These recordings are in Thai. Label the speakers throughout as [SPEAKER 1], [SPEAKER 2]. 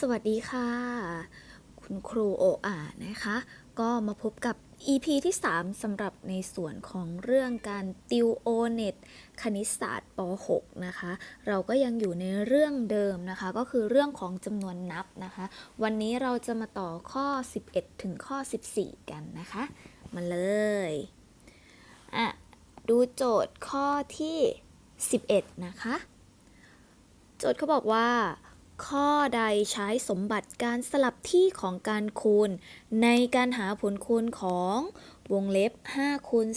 [SPEAKER 1] สวัสดีค่ะ คุณครูโออานะคะ ก็มาพบกับ EP ที่ 3สำหรับในส่วนของเรื่องการติวโอเน็ตคณิตศาสตร์ป .6 นะคะ เราก็ยังอยู่ในเรื่องเดิมนะคะ ก็คือเรื่องของจำนวนนับนะคะ วันนี้เราจะมาต่อข้อ 11 ถึงข้อ 14 กันนะคะ มาเลยอะดูโจทย์ข้อที่ 11 นะคะ โจทย์เขาบอกว่า ข้อใดใช้สมบัติการสลับที่ของการคูณ ในการหาผลคูณของวงเล็บ5คูณ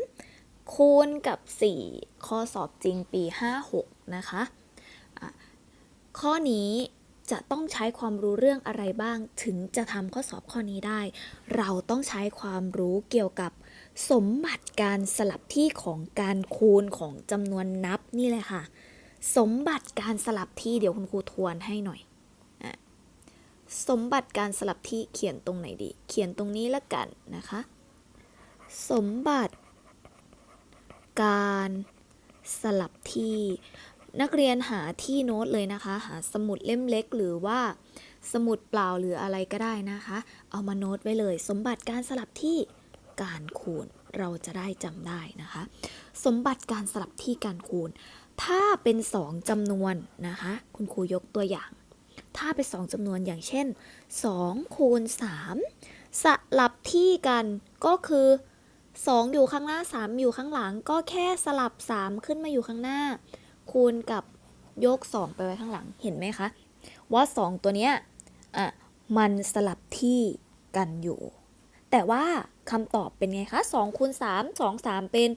[SPEAKER 1] 3คูณกับ 4 ข้อสอบจริงปี 56 นะคะะข้อนี้จะต้องใช้ความรู้เรื่องอะไรบ้าง ถึงจะทำข้อสอบข้อนี้ได้ เราต้องใช้ความรู้เกี่ยวกับสมบัติการสลับที่ของการคูณของจำนวนนับนี่เลยค่ะ สมบัติการสลับที่เดี๋ยวคุณครูทวนให้หน่อยอสมบัติการสลับที่เขียนตรงไหนดี เขียนตรงนี้ละกันนะคะ สมบัติ การสลับที่นักเรียนหาที่โน้ตเลยนะคะ หาสมุดเล่มเล็กหรือว่าสมุดเปล่าหรืออะไรก็ได้นะคะ เอามาโน้ตไว้เลย สมบัติการสลับที่การคูณ เราจะได้จำได้นะคะ สมบัติการสลับที่การคูณ ถ้าเป็น2จำนวนนะคะ คุณครูยกตัวอย่าง ถ้าเป็น2จำนวนอย่างเช่น2คูณ3สลับที่กันก็คือ 2 อยู่ข้างหน้า 3 อยู่ข้างหลัง ก็แค่สลับ 3 ขึ้นมาอยู่ข้างหน้า คูณกับยก 2 ไปไว้ข้างหลังเห็นไหมคะ ว่า 2 ตัวเนี้ยอะมันสลับที่กันอยู่ แต่ว่าคำตอบเป็นไงคะ2คูณ3 2 3 เป็น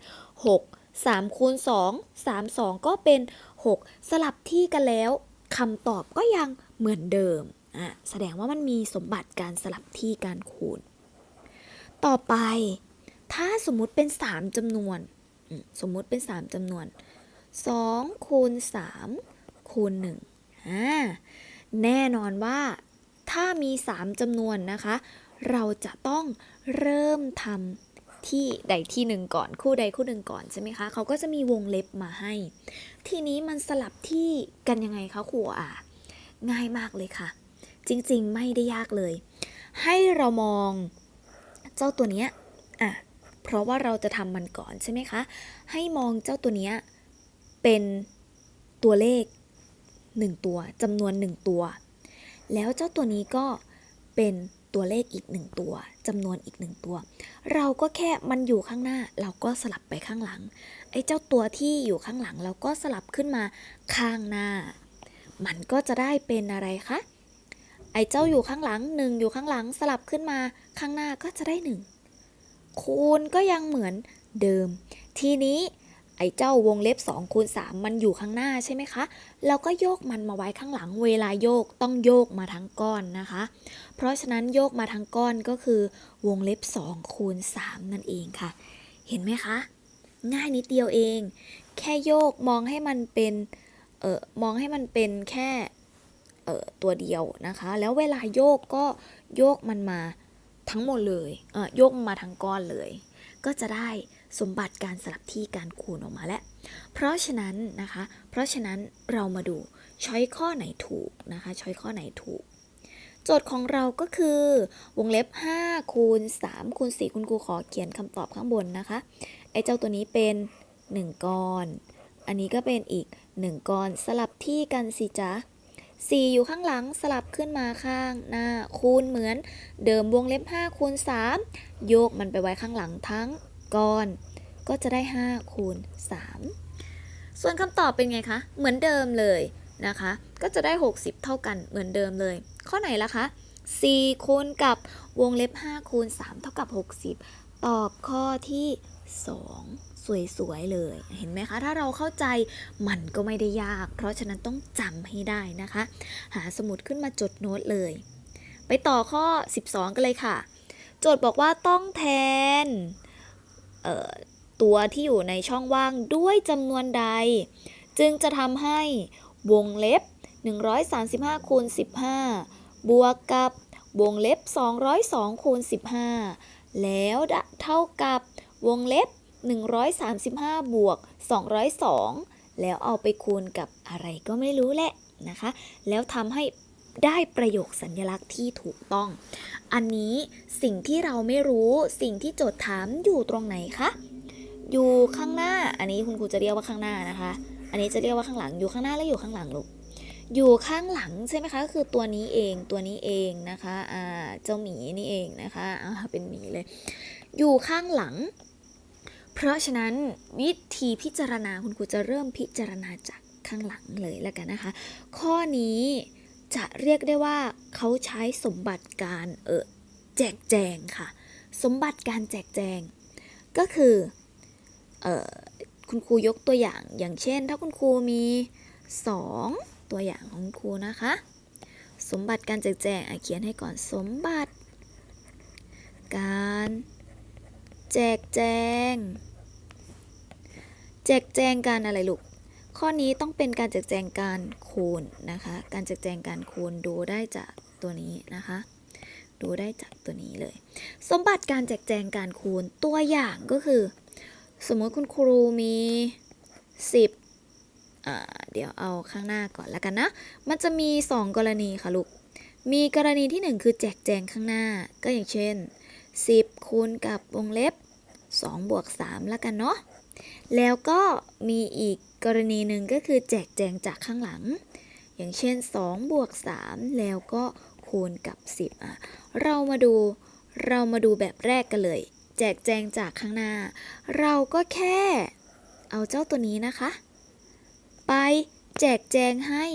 [SPEAKER 1] 6 3คูณ2 3 2 ก็เป็น 6 สลับที่กันแล้วคำตอบก็ยังเหมือนเดิมอะแสดงว่ามันมีสมบัติการสลับที่การคูณ ต่อไป ถ้าสมมุติเป็น 3จำนวนสมมุติเป็น 3จำนวน 2 คูณ 3 คูณ1อ่าแน่นอนว่าถ้ามี 3จำนวนนะคะ เราจะต้องเริ่มทำ ที่ใดที่หนึ่งก่อนคู่ใดคู่หนึ่งก่อนใช่ไหมคะเขาก็จะมีวงเล็บมาให้ ทีนี้มันสลับที่กันยังไงคะครูอะง่ายมากเลยค่ะ จริงๆไม่ได้ยากเลย ให้เรามองเจ้าตัวเนี้ยอะเพราะว่าเราจะทำมันก่อนใช่ไหมคะ ให้มองเจ้าตัวเนี้ยเป็นตัวเลขหนึ่งตัวจำนวนหนึ่งตัว แล้วเจ้าตัวนี้ก็เป็นตัวเลขอีกหนึ่งตัว จำนวนอีกหนึ่งตัว เราก็แค่มันอยู่ข้างหน้า เราก็สลับไปข้างหลัง ไอ้เจ้าตัวที่อยู่ข้างหลัง เราก็สลับขึ้นมาข้างหน้า มันก็จะได้เป็นอะไรคะ ไอ้เจ้าอยู่ข้างหลังหนึ่งอยู่ข้างหลังสลับขึ้นมาข้างหน้าก็จะได้หนึ่งคูณก็ยังเหมือนเดิม ทีนี้ ไอ้เจ้าวงเล็บ2คูณ3มันอยู่ข้างหน้าใช่ไหมคะ เราก็โยกมันมาไว้ข้างหลังเวลาโยกต้องโยกมาทั้งก้อนนะคะ เพราะฉะนั้นโยกมาทั้งก้อนก็คือ วงเล็บ2คูณ3นั่นเองค่ะ เห็นไหมคะ ง่ายนิดเดียวเอง แค่โยกมองให้มันเป็นเออมองให้มันเป็นแค่เออตัวเดียวนะคะ แล้วเวลาโยกก็โยกมันมาทั้งหมดเลยเออโยกมันมาทั้งก้อนเลย ก็จะได้ สมบัติการสลับที่การคูณออกมาแล้ว เพราะฉะนั้นนะคะ เพราะฉะนั้นเรามาดูช้อยข้อไหนถูกนะคะช้อยข้อไหนถูก โจทย์ของเราก็คือวงเล็บ 5 คูณ 3 คูณ 4 คุณครูขอเขียนคำตอบข้างบนนะคะ ไอ้เจ้าตัวนี้เป็น 1ก้อน อันนี้ก็เป็นอีก 1ก้อนสลับที่กันสิจ๊ะ4 อยู่ข้างหลังสลับขึ้นมาข้างหน้าคูณเหมือน เดิมวงเล็บ 5 คูณ 3 โยกมันไปไว้ข้างหลังทั้ง ก้อน ก็จะได้ 5 คูณ 3 ส่วนคำตอบเป็นไงคะ เหมือนเดิมเลยนะคะ ก็จะได้ 60 เท่ากันเหมือนเดิมเลย ข้อไหนล่ะคะ 4 คูณกับวงเล็บ 5 คูณ 3 เท่ากับ 60 ตอบข้อที่ 2สวยๆ เลย เห็นไหมคะ ถ้าเราเข้าใจมันก็ไม่ได้ยาก เพราะฉะนั้นต้องจำให้ได้นะคะ หาสมุดขึ้นมาจดโน้ตเลย ไปต่อข้อ 12 กันเลยค่ะ โจทย์บอกว่าต้องแทน ตัวที่อยู่ในช่องว่างด้วยจำนวนใด จึงจะทำให้วงเล็บ 135คูณ15 บวกกับวงเล็บ 202คูณ15 แล้วเท่ากับวงเล็บ 135 บวก 202 แล้วเอาไปคูณกับอะไรก็ไม่รู้แหละนะคะ แล้วทำให้ ได้ประโยคสัญลักษณ์ที่ถูกต้อง อันนี้สิ่งที่เราไม่รู้สิ่งที่โจทย์ถามอยู่ตรงไหนคะ อยู่ข้างหน้า อันนี้คุณครูจะเรียกว่าข้างหน้านะคะ อันนี้จะเรียกว่าข้างหลัง อยู่ข้างหน้าแล้วอยู่ข้างหลังลูก อยู่ข้างหลังใช่ไหมคะก็คือตัวนี้เอง ตัวนี้เองนะคะ อ่า เจ้าหมีนี่เองนะคะ อ่า เป็นหมีเลย อยู่ข้างหลัง เพราะฉะนั้นวิธีพิจารณาคุณครูจะเริ่มพิจารณาจากข้างหลังเลยแล้วกันนะคะ ข้อนี้ จะเรียกได้ว่าเขาใช้สมบัติการเออแจกแจงค่ะ สมบัติการแจกแจง ก็คือเออคุณครูยกตัวอย่างอย่างเช่น ถ้าคุณครูมี 2 ตัวอย่างของครูนะคะ สมบัติการแจกแจงอะเขียนให้ก่อนสมบัติ การแจกแจง แจกแจงการอะไรลูก ข้อนี้ต้องเป็นการแจกแจงการคูณนะคะ การแจกแจงการคูณดูได้จากตัวนี้นะคะ ดูได้จากตัวนี้เลย สมบัติการแจกแจงการคูณตัวอย่างก็คือ สมมติคุณครูมี 10 เดี๋ยวเอาข้างหน้าก่อนแล้วกันนะ มันจะมี 2 กรณีค่ะลูก มีกรณีที่ 1 คือแจกแจงข้างหน้า ก็อย่างเช่น 10 คูณกับวงเล็บ2บวก3แล้วกันเนาะ แล้วก็มีอีก กรณีหนึ่งก็คือแจกแจงจากข้างหลัง อย่างเช่น2บวก3แล้วก็คูณกับ 10อะเรามาดูเรามาดูแบบแรกกันเลย แจกแจงจากข้างหน้า เราก็แค่เอาเจ้าตัวนี้นะคะ ไปแจกแจงให้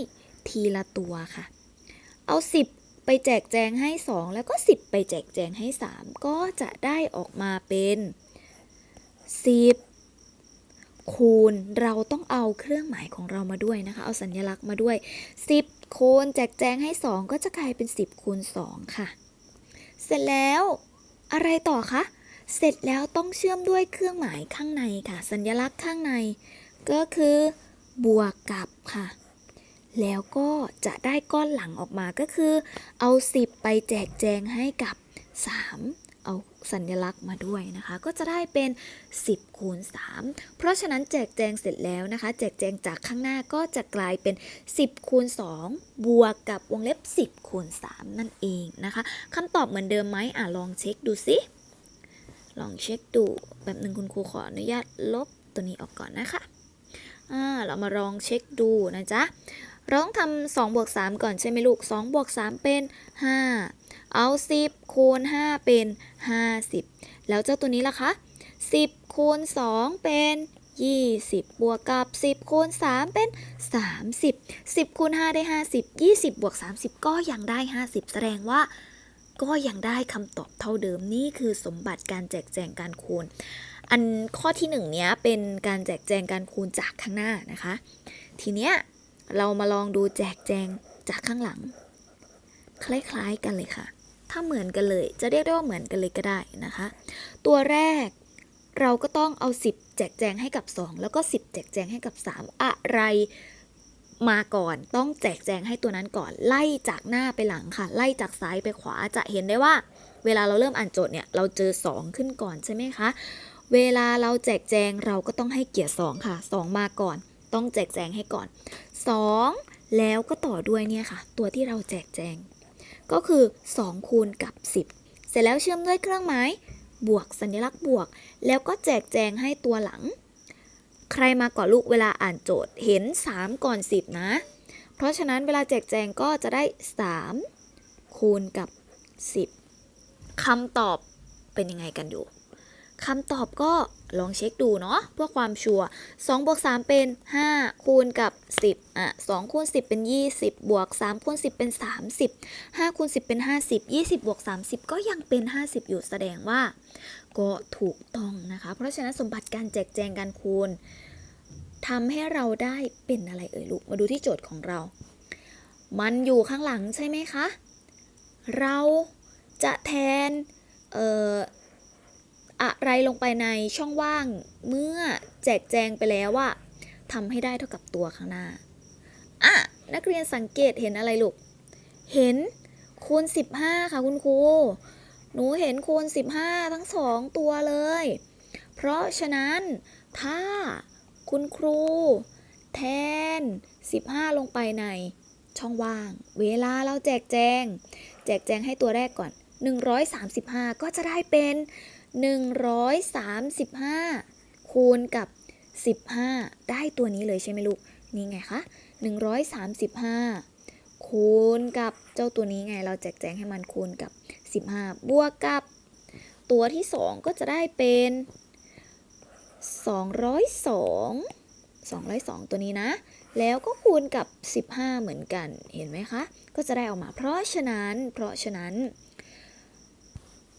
[SPEAKER 1] ทีละตัวค่ะ เอา 10 ไปแจกแจงให้ 2 แล้วก็ 10 ไปแจกแจงให้ 3 ก็จะได้ออกมาเป็น 10 คูณเราต้องเอาเครื่องหมายของเรามาด้วยนะคะ เอาสัญลักษณ์มาด้วย 10 คูณแจกแจงให้ 2 ก็จะกลายเป็น 10 คูณ 2 ค่ะ เสร็จแล้วอะไรต่อคะ เสร็จแล้วต้องเชื่อมด้วยเครื่องหมายข้างในค่ะ สัญลักษณ์ข้างใน ก็คือบวกกับค่ะ แล้วก็จะได้ก้อนหลังออกมาก็คือ เอา 10 ไปแจกแจงให้กับ 3 เอาสัญลักษณ์มาด้วยนะคะ ก็จะได้เป็น 10คูณ3เพราะฉะนั้นแจกแจงเสร็จแล้วนะคะ แจกแจงจากข้างหน้าก็จะกลายเป็น 10คูณ2บวกกับวงเล็บ 10คูณ3นั่นเองนะคะคำตอบเหมือนเดิมไหมอะลองเช็คดูสิลองเช็คดูแบบหนึ่งคุณครูขออนุญาตลบตัวนี้ออกก่อนนะคะอ่าเรามาลองเช็คดูนะจ๊ะเราต้องทำ2บวก3ก่อนใช่ไหมลูก2บวก3เป็น 5 เอา 10 คูณ 5 เป็น 50 แล้วเจ้าตัวนี้ล่ะคะ 10 คูณ 2 เป็น 20 บวกกับ 10 คูณ 3 เป็น 30 10 คูณ 5 ได้ 50 20 บวก 30 ก็ยังได้ 50 แสดงว่าก็ยังได้คำตอบเท่าเดิมนี่คือสมบัติการแจกแจงการคูณ อันข้อที่หนึ่งเนี้ยเป็นการแจกแจงการคูณจากข้างหน้านะคะ ทีเนี้ยเรามาลองดูแจกแจงจากข้างหลัง คล้ายๆกันเลยค่ะ ถ้าเหมือนกันเลย จะเรียกได้ว่าเหมือนกันเลยก็ได้นะคะ ตัวแรกเราก็ต้องเอา 10 แจกแจงให้กับ 2 แล้วก็ 10 แจกแจงให้กับ 3 อะไรมาก่อนต้องแจกแจงให้ตัวนั้นก่อน ไล่จากหน้าไปหลังค่ะ ไล่จากซ้ายไปขวาจะเห็นได้ว่า เวลาเราเริ่มอ่านโจทย์เนี่ยเราเจอ 2 ขึ้นก่อนใช่ไหมคะเวลาเราแจกแจงเราก็ต้องให้เกียรติ2ค่ะ 2 มาก่อน ต้องแจกแจงให้ก่อน 2 แล้วก็ต่อด้วยเนี่ยค่ะ ตัวที่เราแจกแจง ก็คือ 2 คูณกับ 10 เสร็จแล้วเชื่อมด้วยเครื่องหมาย บวกสัญลักษณ์บวก แล้วก็แจกแจงให้ตัวหลัง ใครมาก่อนลูกเวลาอ่านโจทย์เห็น 3 ก่อน 10 นะ เพราะฉะนั้นเวลาแจกแจงก็จะได้ 3 คูณกับ 10คำตอบเป็นยังไงกันอยู่คำตอบก็ ลองเช็คดูเนาะเพื่อความชัวร์2บวก3 เป็น 5 คูณกับ 10อะ2คูณ10 เป็น 20 บวก3คูณ10 เป็น 30 5คูณ10 เป็น 50 20 บวก 30 ก็ยังเป็น 50 อยู่แสดงว่า ก็ถูกต้องนะคะ เพราะฉะนั้นสมบัติการแจกแจงการคูณทำให้เราได้เป็นอะไรเอ่ยลูก มาดูที่โจทย์ของเรา มันอยู่ข้างหลังใช่ไหมคะ เราจะแทน เอ่อ อะไรลงไปในช่องว่างเมื่อแจกแจงไปแล้วว่าทำให้ได้เท่ากับตัวข้างหน้าอะนักเรียนสังเกตเห็นอะไรลูก เห็นคูณ 15 ค่ะคุณครูหนูเห็นคูณ 15 ทั้งสองตัวเลย เพราะฉะนั้นถ้าคุณครู แทน 15 ลงไปในช่องว่าง เวลาเราแจกแจง แจกแจงให้ตัวแรกก่อน 135 ก็จะได้เป็น 135 คูณกับ 15 ได้ตัวนี้เลยใช่ไหมลูก นี่ไงคะ135 คูณกับเจ้าตัวนี้ไง เราแจกแจงให้มันคูณกับ 15 บวกกับ ตัวที่ 2 ก็จะได้เป็น 202 202 ตัวนี้นะ แล้วก็คูณกับ 15 เหมือนกัน เห็นไหมคะ ก็จะได้ออกมา เพราะฉะนั้น เพราะฉะนั้น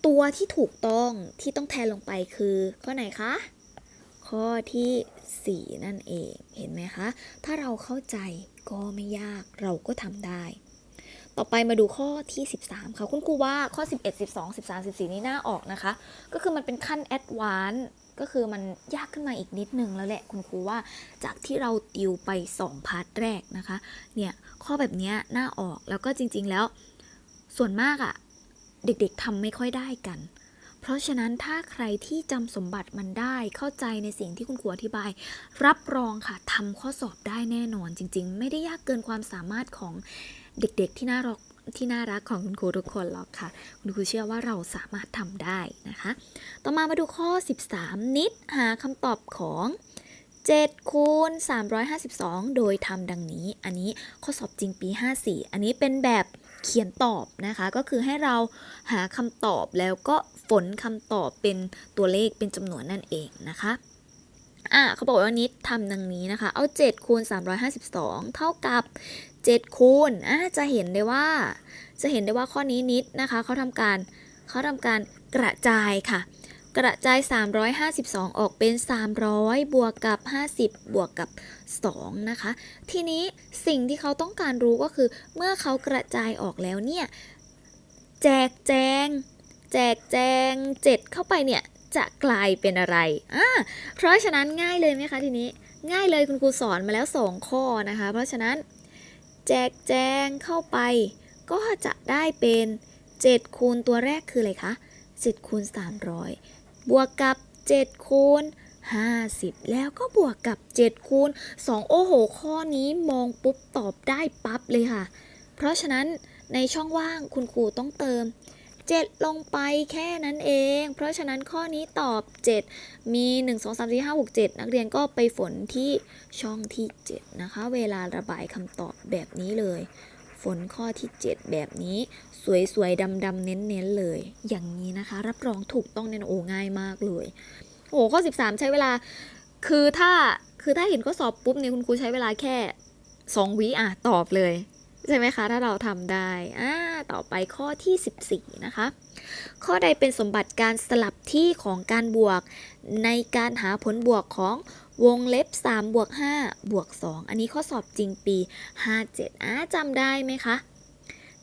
[SPEAKER 1] ตัวที่ถูกต้องที่ต้องแทนลงไปคือข้อไหนคะ ข้อที่ 4 นั่นเองเห็นไหมคะ ถ้าเราเข้าใจก็ไม่ยากเราก็ทำได้ ต่อไปมาดูข้อที่ 13 ค่ะคุณครูว่าข้อ 11 12 13 14 นี่น่าออกนะคะ ก็คือมันเป็นขั้นแอดวานซ์ก็คือมันยากขึ้นมาอีกนิดนึงแล้วแหละคุณครูว่าจากที่เราติวไป 2 พาร์ทแรกนะคะ เนี่ย ข้อแบบนี้น่าออกแล้วก็จริง ๆ แล้ว ส่วนมากอะ่ะ เด็กๆทำไม่ค่อยได้กัน เพราะฉะนั้นถ้าใครที่จำสมบัติมันได้เข้าใจในสิ่งที่คุณครูอธิบาย รับรองค่ะทำข้อสอบได้แน่นอนจริง ๆ ไม่ได้ยากเกินความสามารถของเด็กๆที่น่ารักที่น่ารักของคุณครูทุกคนหรอกค่ะ คุณครูเชื่อว่าเราสามารถทำได้นะคะ ต่อมามาดูข้อ 13 นิดหาคำตอบของ7คูณ352 โดยทำดังนี้ อันนี้ข้อสอบจริงปี 54 อันนี้เป็นแบบ เขียนตอบนะคะ ก็คือให้เราหาคำตอบแล้วก็ฝนคำตอบเป็นตัวเลขเป็นจำนวนนั่นเองนะคะอะเขาบอกว่านิดทำดังนี้นะคะ เอา7คูณ352 เท่ากับ 7 คูณอะจะเห็นได้ว่า จะเห็นได้ว่าข้อนี้นิดนะคะ เขาทำการเขาทำการกระจายค่ะ กระจาย 352 ออกเป็น 300 บวกกับ 50 บวกกับ 2 นะคะ ทีนี้สิ่งที่เขาต้องการรู้ก็คือ เมื่อเขากระจายออกแล้วเนี่ย แจกแจง แจกแจง 7 เข้าไปเนี่ย จะกลายเป็นอะไรอ่าเพราะฉะนั้นง่ายเลยไหมคะทีนี้ ง่ายเลยคุณครูสอนมาแล้ว 2 ข้อนะคะ เพราะฉะนั้น แจกแจงเข้าไป ก็จะได้เป็น 7 คูณตัวแรกคืออะไรคะ7คูณ300 บวกกับ 7 คูณ 50 แล้วก็บวกกับ 7 คูณ 2 โอ้โห ข้อนี้มองปุ๊บตอบได้ปั๊บเลยค่ะ เพราะฉะนั้นในช่องว่างคุณครูต้องเติม 7 ลงไปแค่นั้นเอง เพราะฉะนั้นข้อนี้ตอบ 7 มี 1 2 3 4 5 6 7 นักเรียนก็ไปฝนที่ช่องที่ 7 นะคะ เวลาระบายคำตอบแบบนี้เลย ฝนข้อที่ 7 แบบนี้ สวยๆดำๆเน้นๆเลย อย่างนี้นะคะ รับรองถูกต้องแน่นอนโอ้ง่ายมากเลย โอ้ข้อ 13 ใช้เวลา คือถ้าคือถ้าเห็นข้อสอบปุ๊บเนี่ยคุณครูใช้เวลาแค่ 2 วิอะตอบเลย ใช่ไหมคะ ถ้าเราทำได้อ่าต่อไปข้อที่ 14 นะคะ ข้อใดเป็นสมบัติการสลับที่ของการบวก ในการหาผลบวกของวงเล็บ3บวก5บวก2อันนี้ข้อสอบจริงปี 57อ่าจำได้ไหมคะ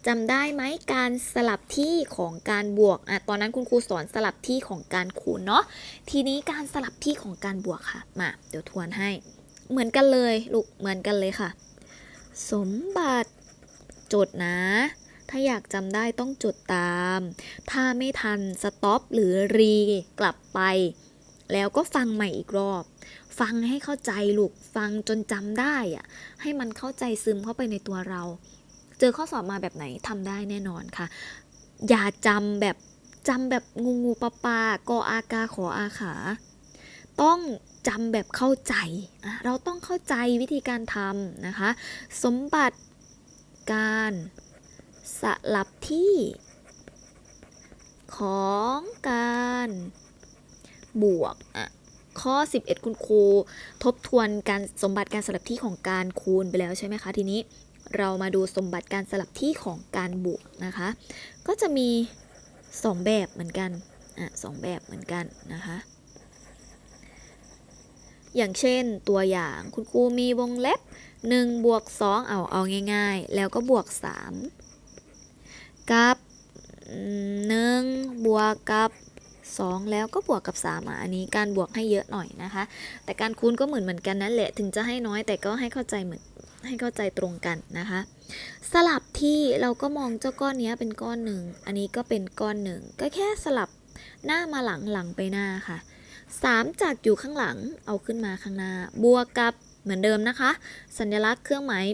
[SPEAKER 1] จำได้ไหมการสลับที่ของการบวกอะตอนนั้นคุณครูสอนสลับที่ของการคูณเนาะทีนี้การสลับที่ของการบวกค่ะมาเดี๋ยวทวนให้ เหมือนกันเลยลูกเหมือนกันเลยค่ะ สมบัติ จดนะ ถ้าอยากจำได้ต้องจดตาม ถ้าไม่ทันสต็อปหรือรีกลับไป แล้วก็ฟังใหม่อีกรอบ ฟังให้เข้าใจลูก ฟังจนจำได้อะให้มันเข้าใจซึมเข้าไปในตัวเรา เจอข้อสอบมาแบบไหนทำได้แน่นอนค่ะ อย่าจำแบบจำแบบงูงูปลาปลากออากาขออาขา ต้องจำแบบเข้าใจ เราต้องเข้าใจวิธีการทำนะคะ สมบัติ การ สลับที่ ของการ บวกอะข้อ 11 คุณครูทบทวนการสมบัติการสลับที่ของการคูณไปแล้วใช่ไหมคะ ทีนี้เรามาดูสมบัติการสลับที่ของการบวกนะคะ ก็จะมี 2 แบบเหมือนกันอะสองแบบเหมือนกันนะคะ อย่างเช่นตัวอย่างคุณครูมีวงเล็บ1บวก2เอาเอาง่ายๆ แล้วก็บวก 3 กับ1บวกกับ 2 แล้วก็บวกกับ 3อะอันนี้การบวกให้เยอะหน่อยนะคะ แต่การคูณก็เหมือนเหมือนกันนั่นแหละถึงจะให้น้อยแต่ก็ให้เข้าใจเหมือนให้เข้าใจตรงกันนะคะ สลับที่เราก็มองเจ้าก้อนนี้เป็นก้อนหนึ่ง อันนี้ก็เป็นก้อนหนึ่ง ก็แค่สลับหน้ามาหลังหลังไปหน้าค่ะ 3 จากอยู่ข้างหลังเอาขึ้นมาข้างหน้า บวกกับเหมือนเดิมนะคะ สัญลักษณ์เครื่องหมาย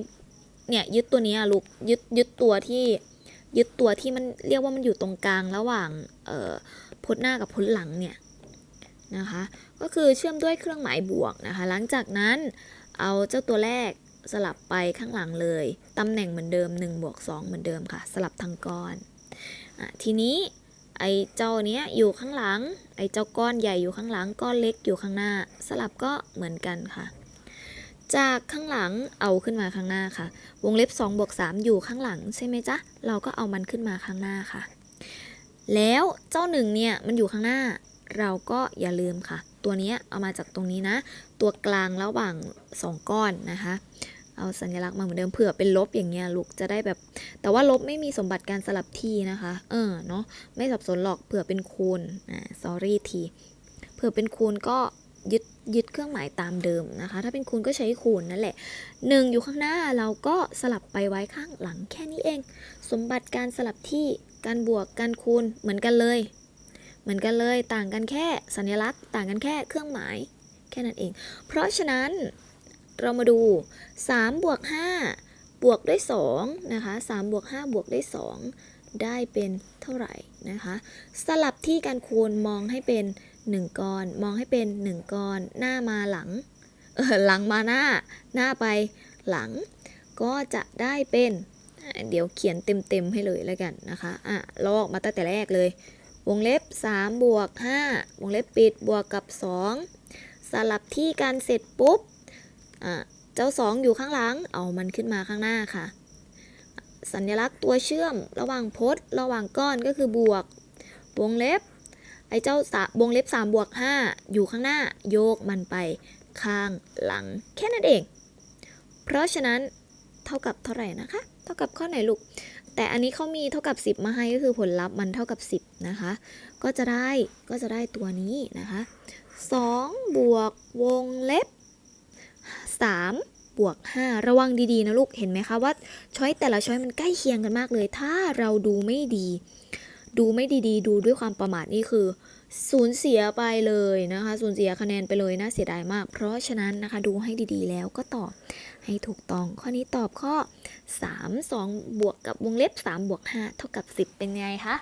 [SPEAKER 1] เนี่ยยึดตัวนี้ลูกยึดยึดตัวที่ยึดตัวที่มันเรียกว่ามันอยู่ตรงกลางระหว่างพจน์หน้ากับพจน์หลังเนี่ยนะคะก็คือเชื่อมด้วยเครื่องหมายบวกนะคะ หลังจากนั้นเอาเจ้าตัวแรกสลับไปข้างหลังเลย ตำแหน่งเหมือนเดิม1บวก2เหมือนเดิมค่ะ สลับทั้งก้อนอทีนี้ ไอ้เจ้าเนี้ยอยู่ข้างหลัง ไอ้เจ้าก้อนใหญ่อยู่ข้างหลัง ก้อนเล็กอยู่ข้างหน้า สลับก็เหมือนกันค่ะ จากข้างหลังเอาขึ้นมาข้างหน้าค่ะ วงเล็บ2บวก3อยู่ข้างหลังใช่ไหมจ๊ะ เราก็เอามันขึ้นมาข้างหน้าค่ะ แล้วเจ้าหนึ่งเนี่ยมันอยู่ข้างหน้า เราก็อย่าลืมค่ะ ตัวเนี้ยเอามาจากตรงนี้นะ ตัวกลางระหว่างสองก้อนนะคะ เอาสัญลักษณ์มาเหมือนเดิมเผื่อเป็นลบอย่างเงี้ยลูกจะได้แบบ แต่ว่าลบไม่มีสมบัติการสลับทีนะคะ เออเนาะไม่สับสนหรอกเผื่อเป็นคูณอ่า sorry ทีเผื่อเป็นคูณก็ยึดยึดเครื่องหมายตามเดิมนะคะ ถ้าเป็นคูณก็ใช้คูณนั่นแหละหนึ่งอยู่ข้างหน้าเราก็สลับไปไว้ข้างหลังแค่นี้เอง สมบัติการสลับที่การบวกการคูณเหมือนกันเลย เหมือนกันเลยต่างกันแค่สัญลักษณ์ ต่างกันแค่เครื่องหมายแค่นั้นเอง เพราะฉะนั้น เรามาดู 3 บวก 5 บวกด้วย2นะคะ3บวก 5 บวกด้วย 2 ได้เป็นเท่าไหร่นะคะ สลับที่การคูณมองให้เป็น 1ก้อน มองให้เป็น 1ก้อน หน้ามาหลังเออหลังมาหน้า หน้าไปหลัง ก็จะได้เป็น เดี๋ยวเขียนเต็มๆให้เลยแล้วกันนะคะ อะลอกมาตั้งแต่แรกเลย วงเล็บ 3 บวก 5 วงเล็บปิดบวกกับ 2 สลับที่กันเสร็จปุ๊บ อะเจ้า2องอยู่ข้างหลัง เอามันขึ้นมาข้างหน้าค่ะ สัญลักษณ์ตัวเชื่อมระหว่างพจน์ ระหว่างก้อนก็คือบวก วงเล็บ ไอ้เจ้าสวงเล็บ3บวก5อยู่ข้างหน้า โยกมันไปข้างหลัง แค่นั้นเอง เพราะฉะนั้นเท่ากับเท่าไหร่นะคะ เท่ากับข้อไหนลูก แต่อันนี้เขามีเท่ากับ 10 มาให้ก็คือผลลัพธ์มันเท่ากับ 10 นะคะ ก็จะได้ก็จะได้ตัวนี้นะคะ2บวกวงเล็บ 3บวก5ระวังดีๆนะลูก เห็นไหมคะว่าช้อยแต่ละช้อยมันใกล้เคียงกันมากเลย ถ้าเราดูไม่ดี ดูไม่ดีๆ ดูด้วยความประมาทนี่คือสูญเสียไปเลยนะคะสูญเสียคะแนนไปเลยน่าเสียดายมาก เพราะฉะนั้นนะคะดูให้ดีๆแล้วก็ตอบให้ถูกต้อง ข้อนี้ตอบข้อ 3 2 บวกกับวงเล็บ 3 บวก 5 เท่ากับ 10 เป็นไงคะ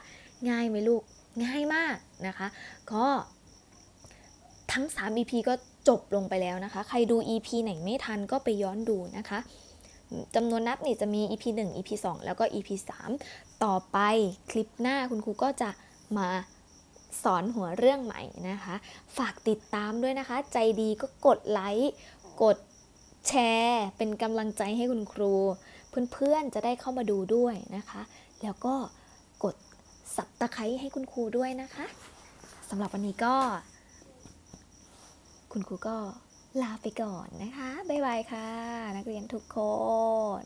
[SPEAKER 1] ง่ายไหมลูก ง่ายมากนะคะ ก็ทั้ง 3 EP ก็ จบลงไปแล้วนะคะ ใครดู EP ไหนไม่ทันก็ไปย้อนดูนะคะจำนวนนับนี่จะมี EP 1 EP 2 แล้วก็ EP 3 ต่อไปคลิปหน้าคุณครูก็จะมาสอนหัวเรื่องใหม่นะคะ ฝากติดตามด้วยนะคะ ใจดีก็กดไลค์ กดแชร์ เป็นกำลังใจให้คุณครู เพื่อนๆจะได้เข้ามาดูด้วยนะคะ แล้วก็กดสับตะไคร้ให้คุณครูด้วยนะคะสำหรับวันนี้ก็ คุณครูก็ลาไปก่อนนะคะ บ๊ายบายค่ะ นักเรียนทุกคน